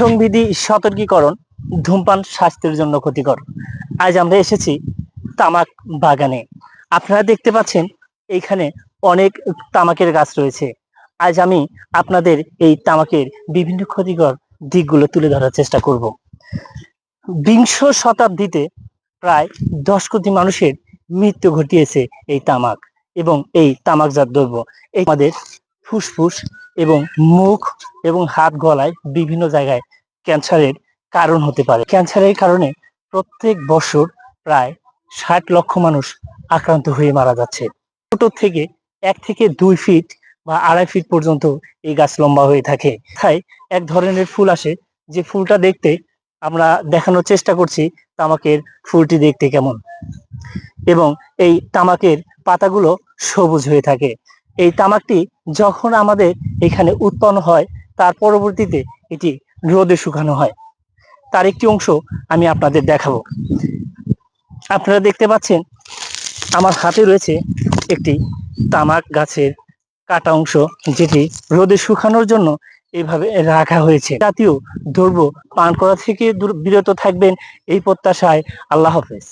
সংবিধি সতর্কীকরণ, ধূমপান স্বাস্থ্যের জন্য ক্ষতিকর। আজ আমরা এসেছি তামাক বাগানে। আপনারা দেখতে পাচ্ছেন, এইখানে অনেক তামাকের গাছ রয়েছে। আজ আমি আপনাদের এই তামাকের বিভিন্ন ক্ষতিকর দিকগুলো তুলে ধরার চেষ্টা করব। বিংশ শতাব্দীতে প্রায় দশ কোটি মানুষের মৃত্যু ঘটিয়েছে এই তামাক এবং এই তামাকজাত দ্রব্য। এই আমাদের ফুসফুস এবং মুখ এবং হাত গলায় বিভিন্ন জায়গায় ক্যান্সারের কারণ হতে পারে। ক্যান্সারের কারণে প্রত্যেক বছর প্রায় ষাট লক্ষ মানুষ আক্রান্ত হয়ে মারা যাচ্ছে। ছোট থেকে এক থেকে দুই ফিট বা আড়াই ফিট পর্যন্ত এই গাছ লম্বা হয়ে থাকে। তাই এক ধরনের ফুল আসে, যে ফুলটা দেখতে আমরা দেখানোর চেষ্টা করছি তামাকের ফুলটি দেখতে কেমন। এবং এই তামাকের পাতাগুলো সবুজ হয়ে থাকে। এই তামাকটি যখন আমাদের এখানে উৎপন্ন হয় তার পরবর্তীতে এটি রোদে শুকানো হয়। তার একটি অংশ আমি আপনাদের দেখাবো। আপনারা দেখতে পাচ্ছেন, আমার হাতে রয়েছে একটি তামাক গাছের কাটা অংশ, যেটি রোদে শুকানোর জন্য এভাবে রাখা হয়েছে। জাতীয় দ্রব্য পান করা থেকে বিরত থাকবেন এই প্রত্যাশায়। আল্লাহ হাফেজ।